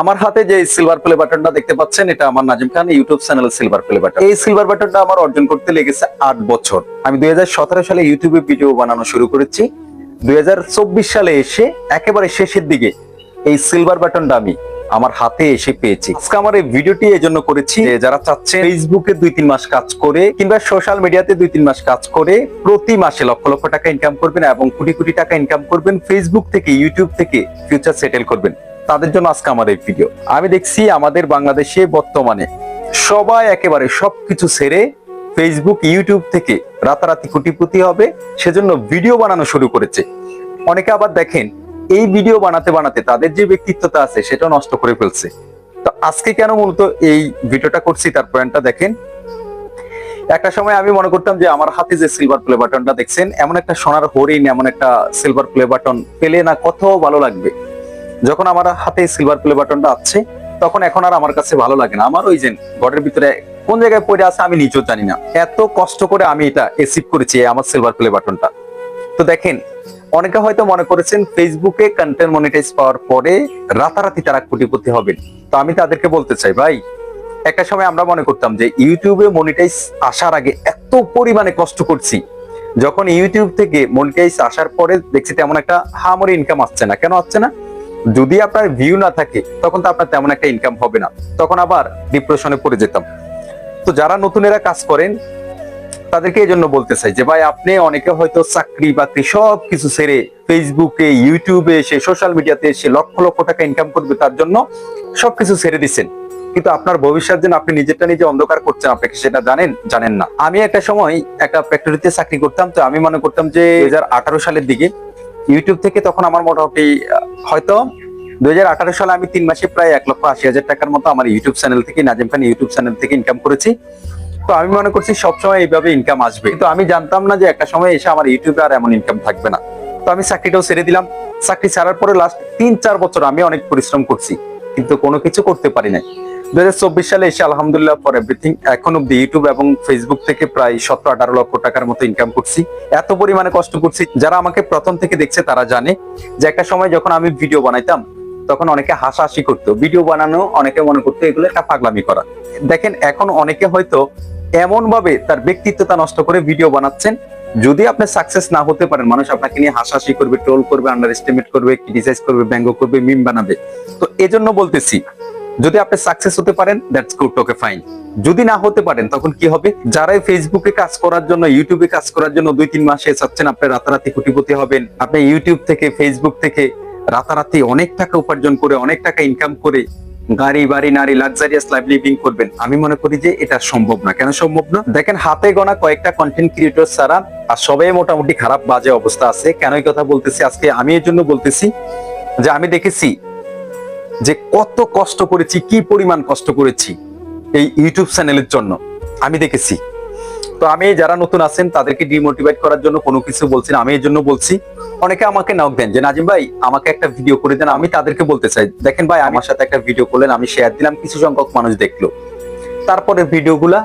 আমার হাতে যে সিলভার প্লে বাটনটা দেখতে পাচ্ছেন, এটা আমার নাজিম খান ইউটিউব চ্যানেলের সিলভার প্লে বাটন এই সিলভার বাটনটা আমার অর্জন করতে লেগেছে আট বছর। আমি দুই সালে ইউটিউবে ভিডিও বানানো শুরু করেছি। দুই সালে এসে একেবারে শেষের দিকে এই সিলভার বাটনটা আমি আমার হাতে এসে পেয়েছি। আজকে আমার এই ভিডিওটি এই জন্য করেছি যারা চাচ্ছে ফেসবুকে দুই তিন মাস কাজ করে কিংবা সোশ্যাল মিডিয়াতে দুই তিন মাস কাজ করে, প্রতি মাসে লক্ষ লক্ষ টাকা ইনকাম করবেন এবং কোটি কোটি টাকা ইনকাম করবেন ফেসবুক থেকে ইউটিউব থেকে ফিউচার সেটেল করবেন। তাদের জন্য আজকে এই ভিডিও আমি দেখছি আমাদের বাংলাদেশে বর্তমানে সবাই একেবারে সবকিছু ছেড়ে ফেসবুক ইউটিউব থেকে রাতারাতি কোটিপতি হবে, সেজন্য ভিডিও বানানো শুরু করেছে। অনেকে আবার দেখেন, এই ভিডিও বানাতে বানাতে তাদের যে ব্যক্তিত্বতা আছে, সেটা নষ্ট করে ফেলছে। তো আজকে কেন মূলত এই ভিডিওটা করছি, তার পয়েন্টটা দেখেন। একটা সময় আমি মনে করতাম যে আমার হাতে যে সিলভার প্লে বাটনটা দেখছেন, এমন একটা সোনার হরিণ, এমন একটা সিলভার প্লে বাটন পেলে না কত ভালো লাগবে। যখন আমার হাতে সিলভার প্লে বাটনটা আছে তখন এখন আর আমার কাছে ভালো লাগে না। আমার ওই যে ঘরের ভিতরে কোন জায়গায় পড়ে আছে আমি নিজেও জানি না। এত কষ্ট করে আমি এটা এসিভ করেছি আমার সিলভার প্লে বাটনটা তো দেখেন, অনেকে হয়তো মনে করেছেন ফেসবুকে কন্টেন্ট মনিটাইজ পাওয়ার পরে রাতারাতি তারা কোটিপতি হবেন। তো আমি তাদেরকে বলতে চাই, ভাই, একটা সময় আমরা মনে করতাম যে ইউটিউবে মনিটাইজ আসার আগে এত পরিমাণে কষ্ট করছি। যখন ইউটিউব থেকে মনিটাইজ আসার পরে দেখছি তেমন একটা হামরি ইনকাম আসছে না। কেন আসছে না? যদি আপনার ভিউ না থাকে, তখন তো আপনার তেমন একটা ইনকাম হবে না। তখন আবার ডিপ্রেশনে পড়ে যেতাম। তো যারা নতুনেরা কাজ করেন, তাদেরকে এই জন্য বলতে চাই যে, ভাই, আপনি অনেকে হয়তো চাকরি বাকরি সব কিছু ছেড়ে ফেসবুকে ইউটিউবে এসে সোশ্যাল মিডিয়াতে এসে লক্ষ লক্ষ টাকা ইনকাম করবে, তার জন্য সবকিছু ছেড়ে দিচ্ছেন। কিন্তু আপনার ভবিষ্যৎ যেন আপনি নিজেরটা নিজে অন্ধকার করছেন, আপনি কি সেটা জানেন? জানেন না। আমি একটা সময় একটা ফ্যাক্টরিতে চাকরি করতাম, তো আমি মনে করতাম যে, দুই হাজার আঠারো সালের দিকে ইউটিউব থেকে তখন আমার মোটামুটি হয়তো দুই সালে আমি তিন মাসে প্রায় এক লক্ষ আশি হাজার টাকার মতো আমার ইউটিউব চ্যানেল থেকে, নাজিম খান ইউটিউব চ্যানেল থেকে ইনকাম করেছি। তো আমি মনে করছি সবসময় এইভাবে ইনকাম আসবে। কিন্তু আমি জানতাম না যে একটা সময় এসে আমার ইউটিউবে আর এমন ইনকাম থাকবে না। তো আমি চাকরিটাও ছেড়ে দিলাম। চাকরি ছাড়ার পরে লাস্ট তিন চার বছর আমি অনেক পরিশ্রম করছি। কিন্তু কোনো কিছু করতে পারি নাই। সালে এসে আলহামদুলিল্লাহ এভরিথিং এখন অব্দি ইউটিউব এবং ফেসবুক থেকে প্রায় সতেরো আঠারো লক্ষ টাকার মতো ইনকাম করছি। এত পরিমাণে কষ্ট করছি, যারা আমাকে প্রথম থেকে দেখছে তারা জানে যে একটা সময় যখন আমি ভিডিও বানাইতাম, তখন অনেকে হাসাহাসি করতো। ভিডিও বানানো অনেকে মনে করতো এগুলো একটা পাগলামি করা। দেখেন, এখন অনেকে হয়তো এমন ভাবে তার ব্যক্তিত্বতা নষ্ট করে ভিডিও বানাচ্ছেন। যদি আপনি সাকসেস না হতে পারেন, মানুষ আপনাকে নিয়ে হাসাহাসি করবে ট্রোল করবে আন্ডার এস্টিমেট করবে ক্রিটিসাইজ করবে, ব্যঙ্গ করবে মিম বানাবে। তো এজন্য বলতেছি যদি আপনি সাকসেস হতে পারেন দ্যাটস গুড ওকে ফাইন যদি না হতে পারেন, তখন কি হবে? যারাই ফেসবুকে কাজ করার জন্য ইউটিউবে কাজ করার জন্য দুই, তিন মাসে চাচ্ছেন, আপনি রাতারাতি কোটিপতি হবেন। আপনি ইউটিউব থেকে ফেসবুক থেকে রাতারাতি অনেক টাকা উপার্জন করে, অনেক টাকা ইনকাম করে গাড়ি, বাড়ি, নারী লাক্সারিয়াস লাইফ লিভিং করবেন। আমি মনে করি যে এটা সম্ভব না। কেন সম্ভব না? দেখেন, হাতে গোনা কয়েকটা কন্টেন্ট ক্রিয়েটর ছাড়া আর সবাই মোটামুটি খারাপ, বাজে অবস্থা আছে। কেন এই কথা বলতেছি? আজকে আমি এর জন্য বলতেছি যে আমি দেখেছি যে কত কষ্ট করেছি, কি পরিমাণ কষ্ট করেছি এই ইউটিউব চ্যানেলের জন্য। আমি দেখেছি। তো আমি, যারা নতুন আছেন, তাদেরকে ডিমোটিভেট করার জন্য কোনো কিছু বলছি না। আমি এর জন্য বলছি, অনেকে আমাকে নক দেন যে, নাজিম ভাই, আমাকে একটা ভিডিও করে দেন, আমি তাদেরকে বলতে চাই। দেখেন ভাই, আমার সাথে একটা ভিডিও করলেন, আমি শেয়ার দিলাম, কিছু সংখ্যক মানুষ দেখল। তারপরে ভিডিওগুলা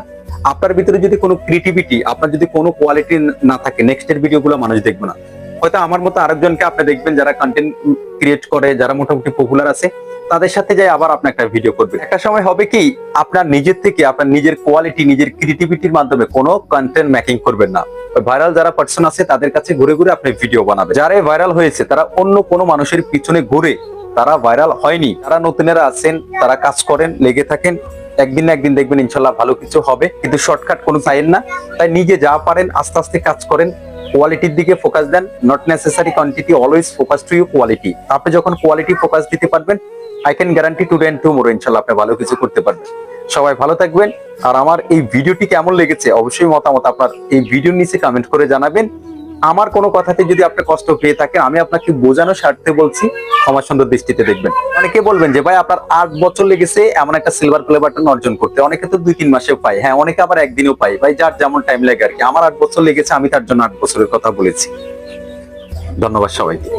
আপনার ভিতরে যদি কোনো ক্রিয়েটিভিটি আপনার যদি কোনো কোয়ালিটি না থাকে নেক্সট এর ভিডিওগুলো মানুষ দেখবে না। হয়তো আমার মতো আরেকজনকে আপনি দেখবেন যারা কন্টেন্ট ক্রিয়েট করে, যারা মোটামুটি পপুলার আছে। তাদের সাথে যাই আবার আপনি একটা ভিডিও করবেন। একটা সময় হবে কি, আপনার নিজের থেকে, আপনার নিজের কোয়ালিটি নিজের ক্রিয়েটিভিটির মাধ্যমে কোনো কন্টেন্ট মেকিং করবেন না। ভাইরাল যারা পার্সন আছে, তাদের কাছে ঘুরে ঘুরে আপনি ভিডিও বানাবেন। যারা ভাইরাল হয়েছে, তারা অন্য কোনো মানুষের পিছনে ঘুরে তারা ভাইরাল হয়নি। তারা নতুনেরা আছেন, তারা কাজ করেন, লেগে থাকেন, একদিন না একদিন দেখবেন ইনশাল্লাহ ভালো কিছু হবে। কিন্তু শর্টকাট কোনো চাইেন না। তাই নিজে যা পারেন, আস্তে আস্তে কাজ করেন। কোয়ালিটির দিকে focus then. Not necessary quantity always focus to you quality আপনি যখন কোয়ালিটি ফোকাস দিতে পারবেন I can guarantee to and tomorrow ইনশাল্লাহ আপনি ভালো কিছু করতে পারবেন। সবাই ভালো থাকবেন। আর আমার এই ভিডিওটি কেমন লেগেছে, অবশ্যই মতামত আপনার এই ভিডিওর নিচে কমেন্ট করে জানাবেন। আমার কোনো কথাতে যদি আপনি কষ্ট পেয়ে থাকেন, আমি আপনাকে বোঝানো স্বার্থে বলছি, ক্ষমা সুন্দর দৃষ্টিতে দেখবেন। অনেকে বলবেন যে, ভাই, আপনার আট বছর লেগেছে, এমন একটা সিলভার প্লে বাটন অর্জন করতে। অনেকে তো দুই তিন মাসেও পাই হ্যাঁ অনেকে আবার একদিনও পাই ভাই, যার যেমন টাইম লাগে আর কি। আমার আট বছর লেগেছে, আমি তার জন্য আট বছরের কথা বলেছি। ধন্যবাদ সবাইকে।